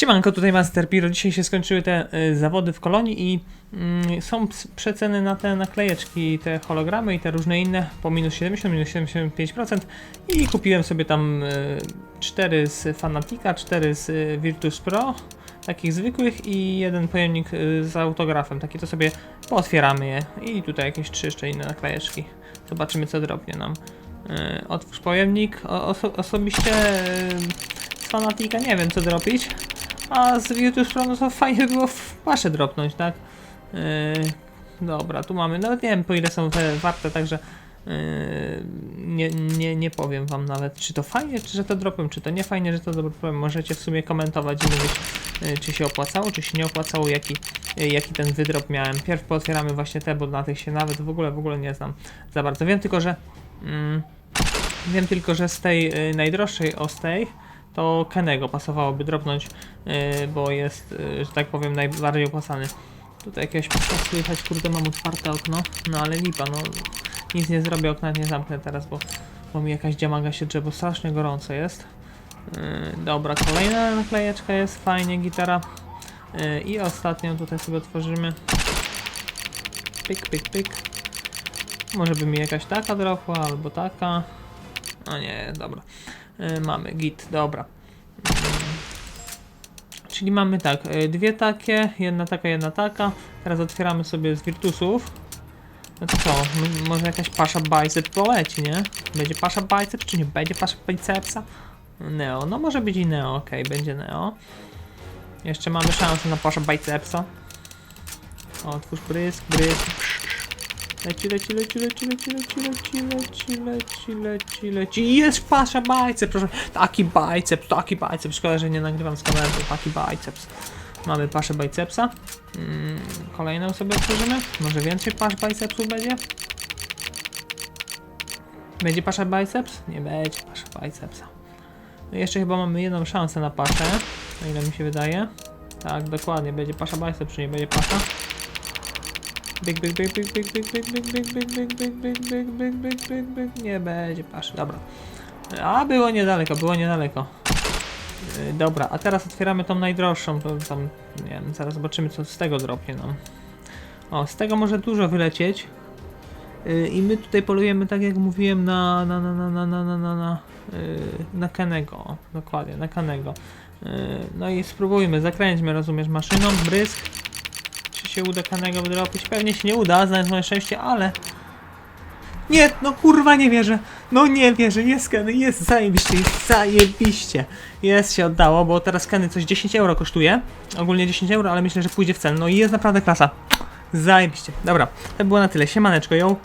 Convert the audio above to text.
Siemanko, tutaj Master Piro. Dzisiaj się skończyły te y, zawody w kolonii i mm, są przeceny na te naklejeczki, te hologramy i te różne inne po minus 70, minus 75% i kupiłem sobie tam y, 4 z Fanatica, 4 z y, Virtus Pro, takich zwykłych i jeden pojemnik y, z autografem, taki to sobie pootwieramy je i tutaj jakieś trzy jeszcze inne naklejeczki. Zobaczymy co drobnie nam. Y, otwórz pojemnik. O, oso osobiście y, z Fanatica nie wiem co dropić. A z Pro no to fajnie było w paszę dropnąć, tak? Yy, dobra, tu mamy, nawet nie wiem po ile są te warte, także yy, nie, nie, nie powiem wam nawet, czy to fajnie, czy że to dropem, czy to nie fajnie, że to dropem. Możecie w sumie komentować i mówić, yy, czy się opłacało, czy się nie opłacało, jaki, yy, jaki ten wydrop miałem. Pierw pootwieramy właśnie te, bo na tych się nawet w ogóle, w ogóle nie znam za bardzo. Wiem tylko, że mm, wiem tylko, że z tej yy, najdroższej ostej to Kenego pasowałoby dropnąć, yy, bo jest, yy, że tak powiem, najbardziej opłacany. Tutaj jakiegoś słychać, kurde, mam otwarte okno, no ale lipa, no nic nie zrobię, okna nie zamknę teraz, bo, bo mi jakaś dziamaga się drze, bo strasznie gorąco jest. Yy, dobra, kolejna naklejeczka jest, fajnie, gitara. Yy, I ostatnią tutaj sobie otworzymy. Pyk, pyk, pyk. Może by mi jakaś taka dropła, albo taka. No nie, dobra. Y, mamy git, dobra. Mm. Czyli mamy tak, y, dwie takie, jedna taka, jedna taka. Teraz otwieramy sobie z Virtusów. No to co, może jakaś pasza bicep poleci, nie? Będzie pasza bicep, czy nie będzie pasza bicepsa? Neo, no może być i Neo, okej, będzie Neo. Jeszcze mamy szansę na pasza bicepsa. Otwórz brysk, brysk. Leci, leci, leci, leci, leci, leci, leci, leci, leci, leci, leci. I Jest pasza bicep, proszę. Taki biceps, taki biceps. Szkoda, że nie nagrywam z kamery, taki biceps. Mamy paszę bicepsa. Mm, kolejną sobie otworzymy. Może więcej pasz bicepsów będzie? Będzie pasza biceps? Nie będzie pasza bicepsa. No jeszcze chyba mamy jedną szansę na paszę. O ile mi się wydaje. Tak, dokładnie. Będzie pasza biceps, czy nie będzie pasza? Byk, byk, byk, byk, byk, byk, byk, byk, byk, byk, byk, byk, byk, byk, byk, byk, byk, byk, nie będzie paszy, dobra. A było niedaleko, było niedaleko. Yy, Dobra, a teraz otwieramy tą najdroższą, to tam, nie wiem, zaraz zobaczymy co z tego dropnie nam. O, z tego może dużo wylecieć. Yy, I my tutaj polujemy, tak jak mówiłem, na, na, na, na, na, na, na, na, na, yy, na Kanego, dokładnie, na Kanego. Yy, No i spróbujmy, zakręćmy, rozumiesz, maszyną, brysk. Się uda Kanego wydropić? Pewnie się nie uda, znając moje szczęście, ale... Nie, no kurwa nie wierzę. No nie wierzę, jest Kenny, jest zajebiście, jest zajebiście. Jest się oddało, bo teraz Kenny coś 10 euro kosztuje. Ogólnie 10 euro, ale myślę, że pójdzie w cel. No i jest naprawdę klasa. Zajebiście. Dobra, to było na tyle. Siemaneczko, ją.